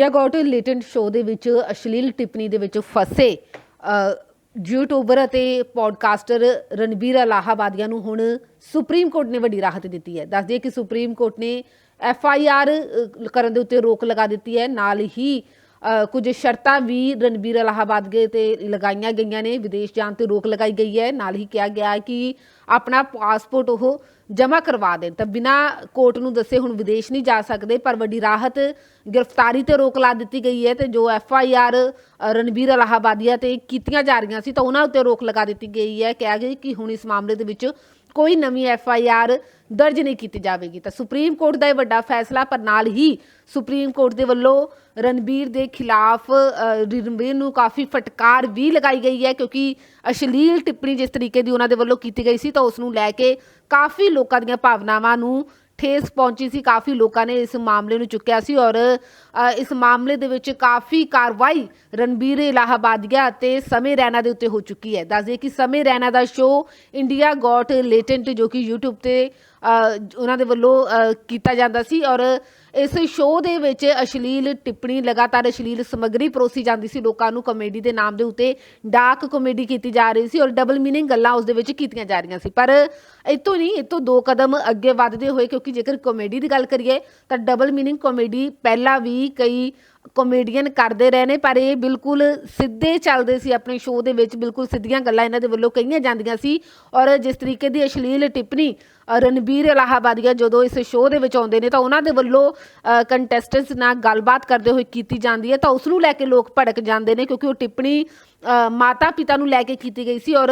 ਯਾ goat Latent show ਦੇ ਵਿੱਚ ਅਸ਼ਲੀਲ ਟਿੱਪਣੀ ਦੇ ਵਿੱਚ ਫਸੇ ਯੂਟਿਊਬਰ ਅਤੇ ਪੋਡਕਾਸਟਰ ਰਣਬੀਰ ਅਲਾਹਾਬਾਦੀਆਂ ਨੂੰ ਹੁਣ ਸੁਪਰੀਮ ਕੋਰਟ ਨੇ ਵੱਡੀ ਰਾਹਤ ਦਿੱਤੀ ਹੈ। ਦੱਸ ਦਈਏ ਕਿ ਸੁਪਰੀਮ ਕੋਰਟ ਨੇ ਐਫ ਆਈ ਆਰ ਕਰਨ ਦੇ ਉੱਤੇ ਰੋਕ ਲਗਾ ਦਿੱਤੀ ਹੈ। ਨਾਲ ਹੀ ਕੁਝ ਸ਼ਰਤਾਂ ਵੀ ਰਣਬੀਰ ਅਲਾਹਾਬਾਦ ਦੇ ਤੇ ਲਗਾਈਆਂ ਗਈਆਂ ਨੇ, ਵਿਦੇਸ਼ ਜਾਣ ਤੇ ਰੋਕ ਲਗਾਈ ਗਈ ਹੈ। ਨਾਲ ਹੀ ਕਿਹਾ ਗਿਆ ਹੈ ਕਿ ਆਪਣਾ ਪਾਸਪੋਰਟ ਉਹ ਜਮ੍ਹਾਂ ਕਰਵਾ ਦੇਣ। ਤਾਂ ਬਿਨਾ ਕੋਰਟ ਨੂੰ ਦੱਸੇ ਹੁਣ ਵਿਦੇਸ਼ ਨਹੀਂ ਜਾ ਸਕਦੇ, ਪਰ ਵੱਡੀ ਰਾਹਤ ਗ੍ਰਿਫਤਾਰੀ ਤੇ ਰੋਕ ਲਾ ਦਿੱਤੀ ਗਈ ਹੈ ਤੇ ਜੋ F I R Ranbir Allahbadia ਤੇ ਕੀਤੀਆਂ ਜਾ ਰਹੀਆਂ ਸੀ, ਤਾਂ ਉਹਨਾਂ ਉੱਤੇ ਰੋਕ ਲਗਾ ਦਿੱਤੀ ਗਈ ਹੈ। ਕਿਹਾ ਗਿਆ ਕਿ ਹੁਣ ਇਸ ਮਾਮਲੇ ਦੇ ਵਿੱਚ ਕੋਈ ਨਵੀਂ ਐਫ ਆਈ ਆਰ ਦਰਜ ਨਹੀਂ ਕੀਤੀ ਜਾਵੇਗੀ। ਤਾਂ ਸੁਪਰੀਮ ਕੋਰਟ ਦਾ ਇਹ ਵੱਡਾ ਫੈਸਲਾ, ਪਰ ਨਾਲ ਹੀ ਸੁਪਰੀਮ ਕੋਰਟ ਦੇ ਵੱਲੋਂ ਰਣਬੀਰ ਦੇ ਖਿਲਾਫ ਰਣਬੀਰ ਨੂੰ ਕਾਫੀ ਫਟਕਾਰ ਵੀ ਲਗਾਈ ਗਈ ਹੈ, ਕਿਉਂਕਿ ਅਸ਼ਲੀਲ ਟਿੱਪਣੀ ਜਿਸ ਤਰੀਕੇ ਦੀ ਉਹਨਾਂ ਦੇ ਵੱਲੋਂ ਕੀਤੀ ਗਈ ਸੀ, ਤਾਂ ਉਸ ਨੂੰ ਲੈ ਕੇ ਕਾਫੀ ਲੋਕਾਂ ਦੀਆਂ ਭਾਵਨਾਵਾਂ ਨੂੰ ਠੇਸ ਪਹੁੰਚੀ ਸੀ, ਕਾਫੀ ਲੋਕਾਂ ਨੇ ਇਸ ਮਾਮਲੇ ਨੂੰ ਚੁੱਕਿਆ ਸੀ ਔਰ ਇਸ ਮਾਮਲੇ ਦੇ ਵਿੱਚ ਕਾਫੀ ਕਾਰਵਾਈ ਰਣਬੀਰ ਇਲਾਹਾਬਾਦੀਆ ਅਤੇ ਸਮੇਂ ਰੈਨਾ ਦੇ ਉੱਤੇ ਹੋ ਚੁੱਕੀ ਹੈ। ਦੱਸ ਦਈਏ ਕਿ ਸਮੇਂ ਰੈਨਾ ਦਾ ਸ਼ੋਅ ਇੰਡੀਆ ਗੋਟ ਲੇਟੈਂਟ ਜੋ ਕਿ YouTube ਤੇ ਉਹਨਾਂ ਦੇ ਵੱਲੋਂ ਕੀਤਾ ਜਾਂਦਾ ਸੀ ਔਰ ਇਸ ਸ਼ੋਅ ਦੇ ਵਿੱਚ ਅਸ਼ਲੀਲ ਟਿੱਪਣੀ, ਲਗਾਤਾਰ ਅਸ਼ਲੀਲ ਸਮੱਗਰੀ ਪਰੋਸੀ ਜਾਂਦੀ ਸੀ। ਲੋਕਾਂ ਨੂੰ ਕਮੇਡੀ ਦੇ ਨਾਮ ਦੇ ਉੱਤੇ ਡਾਰਕ ਕਮੇਡੀ ਕੀਤੀ ਜਾ ਰਹੀ ਸੀ ਔਰ ਡਬਲ ਮੀਨਿੰਗ ਗੱਲਾਂ ਉਸ ਦੇ ਵਿੱਚ ਕੀਤੀਆਂ ਜਾ ਰਹੀਆਂ ਸੀ। ਪਰ ਇਤੋਂ ਨਹੀਂ ਇਤੋਂ ਦੋ ਕਦਮ ਅੱਗੇ ਵੱਧਦੇ ਹੋਏ ਕਿਉਂਕਿ ਜੇਕਰ ਕਮੇਡੀ ਦੀ ਗੱਲ ਕਰੀਏ ਤਾਂ ਡਬਲ ਮੀਨਿੰਗ ਕਮੇਡੀ ਪਹਿਲਾਂ ਵੀ ਕਈ ਕਾਮੇਡੀਅਨ ਕਰਦੇ ਰਹੇ ਨੇ, ਪਰ ਇਹ ਬਿਲਕੁਲ ਸਿੱਧੇ ਚੱਲਦੇ ਸੀ ਆਪਣੇ ਸ਼ੋਅ ਦੇ ਵਿੱਚ, ਬਿਲਕੁਲ ਸਿੱਧੀਆਂ ਗੱਲਾਂ ਇਹਨਾਂ ਦੇ ਵੱਲੋਂ ਕਹੀਆਂ ਜਾਂਦੀਆਂ ਸੀ। ਔਰ ਜਿਸ ਤਰੀਕੇ ਦੀ ਅਸ਼ਲੀਲ ਟਿੱਪਣੀ ਰਣਬੀਰ ਇਲਾਹਾਬਾਦੀਆ ਜਦੋਂ ਇਸ ਸ਼ੋਅ ਦੇ ਵਿੱਚ ਆਉਂਦੇ ਨੇ, ਤਾਂ ਉਹਨਾਂ ਦੇ ਵੱਲੋਂ ਕੰਟੈਸਟੈਂਟਸ ਨਾਲ ਗੱਲਬਾਤ ਕਰਦੇ ਹੋਏ ਕੀਤੀ ਜਾਂਦੀ ਹੈ, ਤਾਂ ਉਸ ਨੂੰ ਲੈ ਕੇ ਲੋਕ ਭੜਕ ਜਾਂਦੇ ਨੇ, ਕਿਉਂਕਿ ਉਹ ਟਿੱਪਣੀ ਮਾਤਾ ਪਿਤਾ ਨੂੰ ਲੈ ਕੇ ਕੀਤੀ ਗਈ ਸੀ। ਔਰ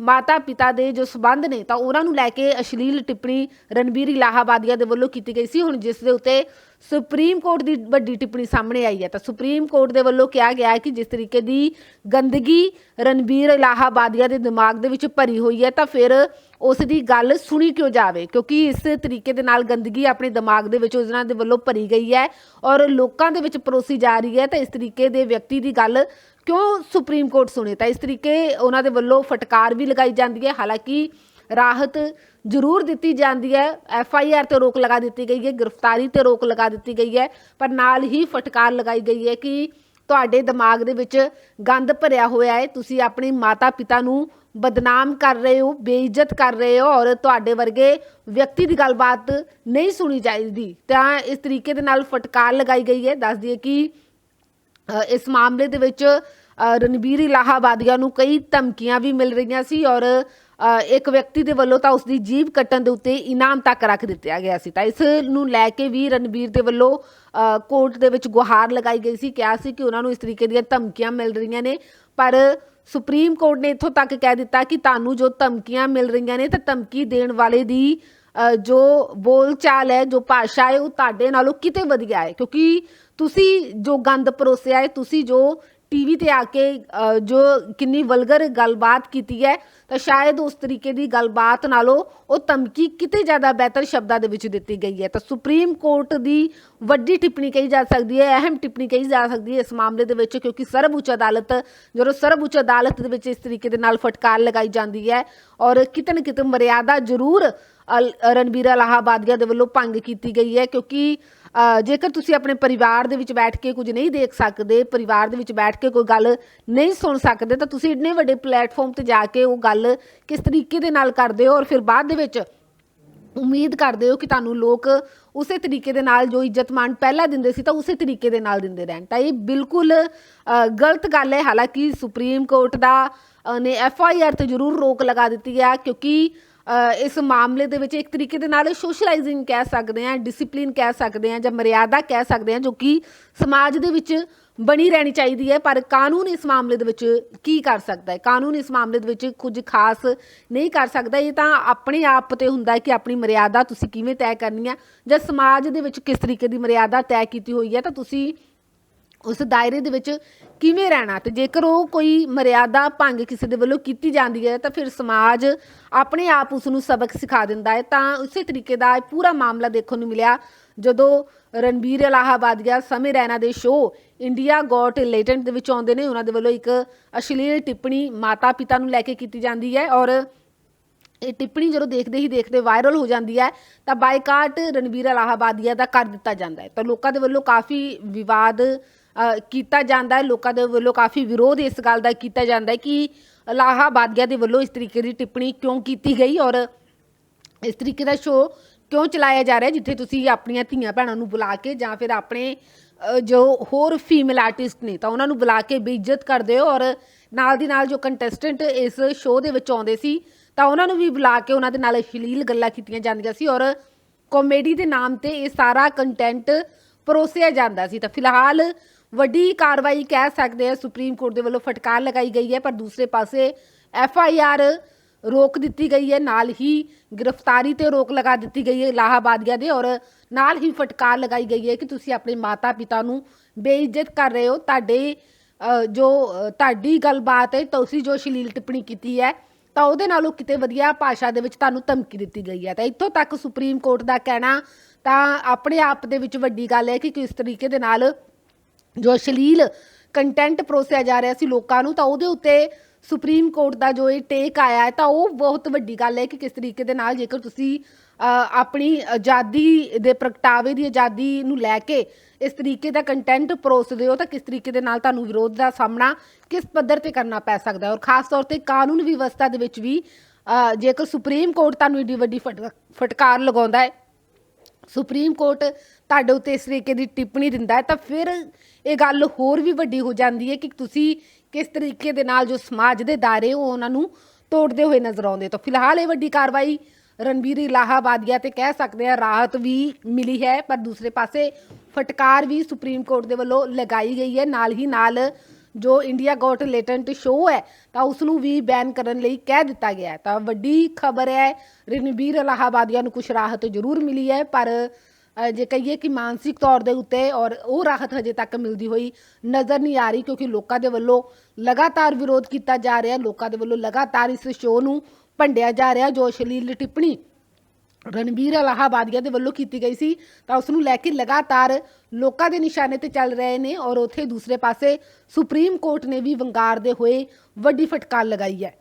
ਮਾਤਾ ਪਿਤਾ ਦੇ ਜੋ ਸਬੰਧ ਨੇ, ਤਾਂ ਉਹਨਾਂ ਨੂੰ ਲੈ ਕੇ ਅਸ਼ਲੀਲ ਟਿੱਪਣੀ ਰਣਬੀਰ ਇਲਾਹਾਬਾਦੀਆ ਦੇ ਵੱਲੋਂ ਕੀਤੀ ਗਈ ਸੀ। ਹੁਣ ਜਿਸ ਦੇ ਉੱਤੇ ਸੁਪਰੀਮ ਕੋਰਟ ਦੀ ਵੱਡੀ ਟਿੱਪਣੀ ਸਾਹਮਣੇ ਆਈ ਹੈ ਤਾਂ ਸੁਪਰੀਮ ਕੋਰਟ ਦੇ ਵੱਲੋਂ ਕਿਹਾ ਗਿਆ ਹੈ ਕਿ ਜਿਸ ਤਰੀਕੇ ਦੀ ਗੰਦਗੀ ਰਣਬੀਰ ਇਲਾਹਾਬਾਦੀਆ ਦੇ ਦਿਮਾਗ ਦੇ ਵਿੱਚ ਭਰੀ ਹੋਈ ਹੈ ਤਾਂ ਫਿਰ ਉਸ ਦੀ ਗੱਲ ਸੁਣੀ ਕਿਉਂ ਜਾਵੇ? ਕਿਉਂਕਿ ਇਸ ਤਰੀਕੇ ਦੇ ਨਾਲ ਗੰਦਗੀ ਆਪਣੇ ਦਿਮਾਗ ਦੇ ਵਿੱਚ ਉਹਨਾਂ ਦੇ ਵੱਲੋਂ ਭਰੀ ਗਈ ਹੈ ਔਰ ਲੋਕਾਂ ਦੇ ਵਿੱਚ ਪਰੋਸੀ ਜਾ ਰਹੀ ਹੈ ਤਾਂ ਇਸ ਤਰੀਕੇ ਦੇ ਵਿਅਕਤੀ ਦੀ ਗੱਲ ਕਿਉਂ ਸੁਪਰੀਮ ਕੋਰਟ ਸੁਣੇ? ਤਾਂ ਇਸ ਤਰੀਕੇ ਉਹਨਾਂ ਦੇ ਵੱਲੋਂ ਫਟਕਾਰ ਵੀ ਲਗਾਈ ਜਾਂਦੀ ਹੈ। ਹਾਲਾਂਕਿ ਰਾਹਤ ਜ਼ਰੂਰ ਦਿੱਤੀ ਜਾਂਦੀ ਹੈ। ਐਫ ਆਈ ਆਰ ਤੇ ਰੋਕ ਲਗਾ ਦਿੱਤੀ ਗਈ ਹੈ, ਗ੍ਰਿਫਤਾਰੀ ਤੇ ਰੋਕ ਲਗਾ ਦਿੱਤੀ ਗਈ ਹੈ, ਪਰ ਨਾਲ ਹੀ ਫਟਕਾਰ ਲਗਾਈ ਗਈ ਹੈ ਕਿ ਤੁਹਾਡੇ ਦਿਮਾਗ ਦੇ ਵਿੱਚ ਗੰਦ ਭਰਿਆ ਹੋਇਆ ਹੈ। ਤੁਸੀਂ ਆਪਣੇ ਮਾਤਾ ਪਿਤਾ ਨੂੰ ਬਦਨਾਮ ਕਰ ਰਹੇ ਹੋ, ਬੇਇੱਜ਼ਤ ਕਰ ਰਹੇ ਹੋ ਔਰ ਤੁਹਾਡੇ ਵਰਗੇ ਵਿਅਕਤੀ ਦੀ ਗੱਲਬਾਤ ਨਹੀਂ ਸੁਣੀ ਚਾਹੀਦੀ ਤਾਂ ਇਸ ਤਰੀਕੇ ਦੇ ਨਾਲ ਫਟਕਾਰ ਲਗਾਈ ਗਈ ਹੈ। ਦੱਸ ਦਈਏ ਕਿ ਇਸ ਮਾਮਲੇ ਦੇ ਵਿੱਚ ਰਣਬੀਰ ਇਲਾਹਾਬਾਦੀਆ ਨੂੰ ਕਈ ਧਮਕੀਆਂ ਵੀ ਮਿਲ ਰਹੀਆਂ ਸੀ ਔਰ ਇੱਕ ਵਿਅਕਤੀ ਦੇ ਵੱਲੋਂ ਤਾਂ ਉਸ ਦੀ ਜੀਭ ਕੱਟਣ ਦੇ ਉੱਤੇ ਇਨਾਮ ਤੱਕ ਰੱਖ ਦਿੱਤਾ ਗਿਆ ਸੀ। ਤਾਂ ਇਸ ਨੂੰ ਲੈ ਕੇ ਵੀ ਰਣਬੀਰ ਦੇ ਵੱਲੋਂ ਕੋਰਟ ਦੇ ਵਿੱਚ ਗੁਹਾਰ ਲਗਾਈ ਗਈ ਸੀ। ਕਿਹਾ ਸੀ ਕਿ ਉਹਨਾਂ ਨੂੰ ਇਸ ਤਰੀਕੇ ਦੀਆਂ ਧਮਕੀਆਂ ਮਿਲ ਰਹੀਆਂ ਨੇ। ਪਰ ਸੁਪਰੀਮ ਕੋਰਟ ਨੇ ਇੱਥੋਂ ਤੱਕ ਕਹਿ ਦਿੱਤਾ ਕਿ ਤੁਹਾਨੂੰ ਜੋ ਧਮਕੀਆਂ ਮਿਲ ਰਹੀਆਂ ਨੇ, ਤਾਂ ਧਮਕੀ ਦੇਣ ਵਾਲੇ ਦੀ ਜੋ ਬੋਲਚਾਲ ਹੈ, ਜੋ ਭਾਸ਼ਾ ਹੈ, ਉਹ ਤੁਹਾਡੇ ਨਾਲੋਂ ਕਿਤੇ ਵਧੀਆ ਹੈ। ਕਿਉਂਕਿ ਤੁਸੀਂ ਜੋ ਗੰਦ ਪਰੋਸਿਆ ਹੈ, ਤੁਸੀਂ ਜੋ ਟੀਵੀ ਤੇ ਆ ਕੇ ਜੋ ਕਿੰਨੀ ਵਲਗਰ ਗੱਲਬਾਤ ਕੀਤੀ ਹੈ, ਤਾਂ ਸ਼ਾਇਦ ਉਸ ਤਰੀਕੇ ਦੀ ਗੱਲਬਾਤ ਨਾਲੋਂ ਉਹ ਧਮਕੀ ਕਿਤੇ ਜ਼ਿਆਦਾ ਬਿਹਤਰ ਸ਼ਬਦਾਂ ਦੇ ਵਿੱਚ ਦਿੱਤੀ ਗਈ ਹੈ। ਤਾਂ ਸੁਪਰੀਮ ਕੋਰਟ ਦੀ ਵੱਡੀ ਟਿੱਪਣੀ ਕਹੀ ਜਾ ਸਕਦੀ ਹੈ, ਅਹਿਮ ਟਿੱਪਣੀ ਕਹੀ ਜਾ ਸਕਦੀ ਹੈ ਇਸ ਮਾਮਲੇ ਦੇ ਵਿੱਚ, ਕਿਉਂਕਿ ਸਰਬ ਉੱਚ ਅਦਾਲਤ, ਜਦੋਂ ਸਰਬ ਉੱਚ ਅਦਾਲਤ ਦੇ ਵਿੱਚ ਇਸ ਤਰੀਕੇ ਦੇ ਨਾਲ ਫਟਕਾਰ ਲਗਾਈ ਜਾਂਦੀ ਹੈ ਔਰ ਕਿਤੇ ਨਾ ਕਿਤੇ ਮਰਿਆਦਾ ਜ਼ਰੂਰ ਅਲ- ਰਣਬੀਰ ਇਲਾਹਾਬਾਦੀਆ ਦੇ ਵੱਲੋਂ ਭੰਗ ਕੀਤੀ ਗਈ ਹੈ, ਕਿਉਂਕਿ ਜੇਕਰ ਤੁਸੀਂ ਆਪਣੇ ਪਰਿਵਾਰ ਦੇ ਵਿੱਚ ਬੈਠ ਕੇ ਕੁਝ ਨਹੀਂ ਦੇਖ ਸਕਦੇ, ਪਰਿਵਾਰ ਦੇ ਵਿੱਚ ਬੈਠ ਕੇ ਕੋਈ ਗੱਲ ਨਹੀਂ ਸੁਣ ਸਕਦੇ, ਤਾਂ ਤੁਸੀਂ ਇੰਨੇ ਵੱਡੇ ਪਲੇਟਫਾਰਮ ਤੇ ਜਾ ਕੇ ਉਹ ਗੱਲ ਕਿਸ ਤਰੀਕੇ ਦੇ ਨਾਲ ਕਰਦੇ ਹੋ ਔਰ ਫਿਰ ਬਾਅਦ ਦੇ ਵਿੱਚ ਉਮੀਦ ਕਰਦੇ ਹੋ ਕਿ ਤੁਹਾਨੂੰ ਲੋਕ ਉਸੇ ਤਰੀਕੇ ਦੇ ਨਾਲ ਜੋ ਇੱਜ਼ਤਮਾਨ ਪਹਿਲਾਂ ਦਿੰਦੇ ਸੀ ਤਾਂ ਉਸੇ ਤਰੀਕੇ ਦੇ ਨਾਲ ਦਿੰਦੇ ਰਹਿਣ। ਤਾਂ ਇਹ ਬਿਲਕੁਲ ਗਲਤ ਗੱਲ ਹੈ। ਹਾਲਾਂਕਿ ਸੁਪਰੀਮ ਕੋਰਟ ਦਾ ਨੇ ਐਫ ਆਈ ਆਰ ਤੇ ਜ਼ਰੂਰ ਰੋਕ ਲਗਾ ਦਿੱਤੀ ਹੈ ਕਿਉਂਕਿ ਇਸ ਮਾਮਲੇ ਦੇ ਵਿੱਚ ਇੱਕ ਤਰੀਕੇ ਦੇ ਨਾਲ ਸੋਸ਼ਲਾਈਜ਼ਿੰਗ ਕਹਿ ਸਕਦੇ ਹਾਂ ਡਿਸਪਲਿਨ ਕਹਿ ਸਕਦੇ ਹਾਂ ਜਾਂ ਮਰਿਆਦਾ ਕਹਿ ਸਕਦੇ ਹਾਂ ਜੋ ਕਿ ਸਮਾਜ ਦੇ ਵਿੱਚ ਬਣੀ ਰਹਿਣੀ ਚਾਹੀਦੀ ਹੈ। ਪਰ ਕਾਨੂੰਨ ਇਸ ਮਾਮਲੇ ਦੇ ਵਿੱਚ ਕੀ ਕਰ ਸਕਦਾ ਹੈ? ਕਾਨੂੰਨ ਇਸ ਮਾਮਲੇ ਦੇ ਵਿੱਚ ਕੁਝ ਖਾਸ ਨਹੀਂ ਕਰ ਸਕਦਾ। ਇਹ ਤਾਂ ਆਪਣੇ ਆਪ ਤੇ ਹੁੰਦਾ ਹੈ ਕਿ ਆਪਣੀ ਮਰਿਆਦਾ ਤੁਸੀਂ ਕਿਵੇਂ ਤੈਅ ਕਰਨੀ ਹੈ ਜਾਂ ਸਮਾਜ ਦੇ ਵਿੱਚ ਕਿਸ ਤਰੀਕੇ ਦੀ ਮਰਿਆਦਾ ਤੈਅ ਕੀਤੀ ਹੋਈ ਹੈ। ਤਾਂ ਤੁਸੀਂ ਉਸ ਦਾਇਰੇ ਦੇ ਵਿੱਚ ਕਿਵੇਂ ਰਹਿਣਾ? ਤੇ ਜੇਕਰ ਉਹ ਕੋਈ ਮਰਿਆਦਾ ਭੰਗ ਕਿਸੇ ਦੇ ਵੱਲੋਂ ਕੀਤੀ ਜਾਂਦੀ ਹੈ, ਤਾਂ ਫਿਰ ਸਮਾਜ ਆਪਣੇ ਆਪ ਉਸ ਨੂੰ ਸਬਕ ਸਿਖਾ ਦਿੰਦਾ ਹੈ। ਤਾਂ ਉਸੇ ਤਰੀਕੇ ਦਾ ਇਹ ਪੂਰਾ ਮਾਮਲਾ ਦੇਖਣ ਨੂੰ ਮਿਲਿਆ ਜਦੋਂ ਰਣਬੀਰ ਇਲਾਹਾਬਾਦੀਆ ਸਮੇਂ ਰੈਨਾ ਦੇ ਸ਼ੋਅ ਇੰਡੀਆ ਗੋਟ ਲੇਟੈਂਟ ਦੇ ਵਿੱਚ ਆਉਂਦੇ ਨੇ। ਉਹਨਾਂ ਦੇ ਵੱਲੋਂ ਇੱਕ ਅਸ਼ਲੀਲ ਟਿੱਪਣੀ ਮਾਤਾ ਪਿਤਾ ਨੂੰ ਲੈ ਕੇ ਕੀਤੀ ਜਾਂਦੀ ਹੈ ਔਰ ਇਹ ਟਿੱਪਣੀ ਜਦੋਂ ਦੇਖਦੇ ਹੀ ਦੇਖਦੇ ਵਾਇਰਲ ਹੋ ਜਾਂਦੀ ਹੈ, ਤਾਂ ਬਾਈਕਾਟ ਰਣਵੀਰ ਇਲਾਹਾਬਾਦੀਆ ਦਾ ਕਰ ਦਿੱਤਾ ਜਾਂਦਾ ਹੈ। ਤਾਂ ਲੋਕਾਂ ਦੇ ਵੱਲੋਂ ਕਾਫੀ ਵਿਵਾਦ ਕੀਤਾ ਜਾਂਦਾ ਹੈ। ਲੋਕਾਂ ਦੇ ਵੱਲੋਂ ਕਾਫੀ ਵਿਰੋਧ ਇਸ ਗੱਲ ਦਾ ਕੀਤਾ ਜਾਂਦਾ ਹੈ ਕਿ ਅਲਾਹਾਬਾਦੀਆ ਦੇ ਵੱਲੋਂ ਇਸ ਤਰੀਕੇ ਦੀ ਟਿੱਪਣੀ ਕਿਉਂ ਕੀਤੀ ਗਈ ਔਰ ਇਸ ਤਰੀਕੇ ਦਾ ਸ਼ੋਅ ਕਿਉਂ ਚਲਾਇਆ ਜਾ ਰਿਹਾ ਜਿੱਥੇ ਤੁਸੀਂ ਆਪਣੀਆਂ ਧੀਆਂ ਭੈਣਾਂ ਨੂੰ ਬੁਲਾ ਕੇ ਜਾਂ ਫਿਰ ਆਪਣੇ ਜੋ ਹੋਰ ਫੀਮੇਲ ਆਰਟਿਸਟ ਨੇ ਤਾਂ ਉਹਨਾਂ ਨੂੰ ਬੁਲਾ ਕੇ ਬੇਇੱਜ਼ਤ ਕਰਦੇ ਹੋ ਔਰ ਨਾਲ ਦੀ ਨਾਲ ਜੋ ਕੰਟੈਸਟੈਂਟ ਇਸ ਸ਼ੋਅ ਦੇ ਵਿੱਚ ਆਉਂਦੇ ਸੀ ਤਾਂ ਉਹਨਾਂ ਨੂੰ ਵੀ ਬੁਲਾ ਕੇ ਉਹਨਾਂ ਦੇ ਨਾਲ ਅਸ਼ਲੀਲ ਗੱਲਾਂ ਕੀਤੀਆਂ ਜਾਂਦੀਆਂ ਸੀ ਔਰ ਕਾਮੇਡੀ ਦੇ ਨਾਮ ਤੇ ਇਹ ਸਾਰਾ ਕੰਟੈਂਟ ਪਰੋਸਿਆ ਜਾਂਦਾ ਸੀ। ਤਾਂ ਫਿਲਹਾਲ ਵੱਡੀ ਕਾਰਵਾਈ ਕਹਿ ਸਕਦੇ ਆ, ਸੁਪਰੀਮ ਕੋਰਟ ਦੇ ਵੱਲੋਂ ਫਟਕਾਰ ਲਗਾਈ ਗਈ ਹੈ, ਪਰ ਦੂਸਰੇ ਪਾਸੇ ਐਫ ਆਈ ਆਰ ਰੋਕ ਦਿੱਤੀ ਗਈ ਹੈ, ਨਾਲ ਹੀ ਗ੍ਰਿਫਤਾਰੀ ਤੇ ਰੋਕ ਲਗਾ ਦਿੱਤੀ ਗਈ ਹੈ ਇਲਾਹਾਬਾਦੀਆ ਦੇ, ਔਰ ਨਾਲ ਹੀ ਫਟਕਾਰ ਲਗਾਈ ਗਈ ਹੈ ਕਿ ਤੁਸੀਂ ਆਪਣੇ ਮਾਤਾ ਪਿਤਾ ਨੂੰ ਬੇਇੱਜ਼ਤ ਕਰ ਰਹੇ ਹੋ। ਤੁਹਾਡੇ ਜੋ ਤੁਹਾਡੀ ਗੱਲਬਾਤ ਹੈ, ਤੁਸੀਂ ਜੋ ਸ਼ਲੀਲ ਟਿੱਪਣੀ ਕੀਤੀ ਹੈ, ਤਾਂ ਉਹਦੇ ਨਾਲੋਂ ਕਿਤੇ ਵਧੀਆ ਭਾਸ਼ਾ ਦੇ ਵਿੱਚ ਤੁਹਾਨੂੰ ਧਮਕੀ ਦਿੱਤੀ ਗਈ ਹੈ। ਤਾਂ ਇੱਥੋਂ ਤੱਕ ਸੁਪਰੀਮ ਕੋਰਟ ਦਾ ਕਹਿਣਾ ਤਾਂ ਆਪਣੇ ਆਪ ਦੇ ਵਿੱਚ ਵੱਡੀ ਗੱਲ ਹੈ ਕਿ ਕਿਸ ਤਰੀਕੇ ਦੇ ਨਾਲ ਜੋ ਅਸ਼ਲੀਲ ਕੰਟੈਂਟ ਪਰੋਸਿਆ ਜਾ ਰਿਹਾ ਸੀ ਲੋਕਾਂ ਨੂੰ, ਤਾਂ ਉਹਦੇ ਉੱਤੇ ਸੁਪਰੀਮ ਕੋਰਟ ਦਾ ਜੋ ਇਹ ਟੇਕ ਆਇਆ ਹੈ, ਤਾਂ ਉਹ ਬਹੁਤ ਵੱਡੀ ਗੱਲ ਹੈ ਕਿ ਕਿਸ ਤਰੀਕੇ ਦੇ ਨਾਲ ਜੇਕਰ ਤੁਸੀਂ ਆਪਣੀ ਆਜ਼ਾਦੀ ਦੇ ਪ੍ਰਗਟਾਵੇ ਦੀ ਆਜ਼ਾਦੀ ਨੂੰ ਲੈ ਕੇ ਇਸ ਤਰੀਕੇ ਦਾ ਕੰਟੈਂਟ ਪਰੋਸਦੇ ਹੋ, ਤਾਂ ਕਿਸ ਤਰੀਕੇ ਦੇ ਨਾਲ ਤੁਹਾਨੂੰ ਵਿਰੋਧ ਦਾ ਸਾਹਮਣਾ ਕਿਸ ਪੱਧਰ ਤੇ ਕਰਨਾ ਪੈ ਸਕਦਾ ਹੈ? ਔਰ ਖਾਸ ਤੌਰ ਤੇ ਕਾਨੂੰਨ ਵਿਵਸਥਾ ਦੇ ਵਿੱਚ ਵੀ ਜੇਕਰ ਸੁਪਰੀਮ ਕੋਰਟ ਤੁਹਾਨੂੰ ਏਡੀ ਵੱਡੀ ਫਟ- ਫਟਕਾਰ ਲਗਾਉਂਦਾ ਹੈ ਸੁਪਰੀਮ ਕੋਰਟ ਤੁਹਾਡੇ ਉੱਤੇ ਇਸ ਤਰੀਕੇ ਦੀ ਟਿੱਪਣੀ ਦਿੰਦਾ ਹੈ, ਤਾਂ ਫਿਰ ਇਹ ਗੱਲ ਹੋਰ ਵੀ ਵੱਡੀ ਹੋ ਜਾਂਦੀ ਹੈ ਕਿ ਤੁਸੀਂ ਕਿਸ ਤਰੀਕੇ ਦੇ ਨਾਲ ਜੋ ਸਮਾਜ ਦੇ ਦਾਇਰੇ ਉਹ ਉਹਨਾਂ ਨੂੰ ਤੋੜਦੇ ਹੋਏ ਨਜ਼ਰ ਆਉਂਦੇ ਤਾਂ ਫਿਲਹਾਲ ਇਹ ਵੱਡੀ ਕਾਰਵਾਈ ਰਣਬੀਰ ਇਲਾਹਾਬਾਦੀਆ ਤੇ ਕਹਿ ਸਕਦੇ ਆ ਰਾਹਤ ਵੀ ਮਿਲੀ ਹੈ, ਪਰ ਦੂਸਰੇ ਪਾਸੇ ਫਟਕਾਰ ਵੀ ਸੁਪਰੀਮ ਕੋਰਟ ਦੇ ਵੱਲੋਂ ਲਗਾਈ ਗਈ ਹੈ। ਨਾਲ ਹੀ ਨਾਲ ਜੋ ਇੰਡੀਆ ਗੋਟ ਲੇਟੈਂਟ ਸ਼ੋਅ ਹੈ, ਤਾਂ ਉਸ ਨੂੰ ਵੀ ਬੈਨ ਕਰਨ ਲਈ ਕਹਿ ਦਿੱਤਾ ਗਿਆ ਹੈ। ਤਾਂ ਵੱਡੀ ਖਬਰ ਹੈ, ਰਣਬੀਰ ਇਲਾਹਾਬਾਦੀਆ ਨੂੰ ਕੁਝ ਰਾਹਤ ਜ਼ਰੂਰ ਮਿਲੀ ਹੈ, ਪਰ ਜੇ ਕਹੀਏ ਕਿ ਮਾਨਸਿਕ ਤੌਰ ਦੇ ਉੱਤੇ ਔਰ ਉਹ ਰਾਹਤ ਹਜੇ ਤੱਕ ਮਿਲਦੀ ਹੋਈ ਨਜ਼ਰ ਨਹੀਂ ਆ ਰਹੀ, ਕਿਉਂਕਿ ਲੋਕਾਂ ਦੇ ਵੱਲੋਂ ਲਗਾਤਾਰ ਵਿਰੋਧ ਕੀਤਾ ਜਾ ਰਿਹਾ, ਲੋਕਾਂ ਦੇ ਵੱਲੋਂ ਲਗਾਤਾਰ ਇਸ ਸ਼ੋਅ ਨੂੰ ਭੰਡਿਆ ਜਾ ਰਿਹਾ, ਜੋ ਅਸ਼ਲੀਲ ਟਿੱਪਣੀ ਰਣਬੀਰ ਇਲਾਹਾਬਾਦੀਆ ਦੇ ਵੱਲੋਂ ਕੀਤੀ ਗਈ ਸੀ, ਤਾਂ ਉਸ ਨੂੰ ਲੈ ਕੇ ਲਗਾਤਾਰ ਲੋਕਾਂ ਦੇ ਨਿਸ਼ਾਨੇ ਤੇ ਚੱਲ ਰਹੇ ਨੇ ਔਰ ਉੱਥੇ ਦੂਸਰੇ ਪਾਸੇ ਸੁਪਰੀਮ ਕੋਰਟ ਨੇ ਵੀ ਵੰਗਾਰਦੇ ਹੋਏ ਵੱਡੀ ਫਟਕਾਰ ਲਗਾਈ ਹੈ।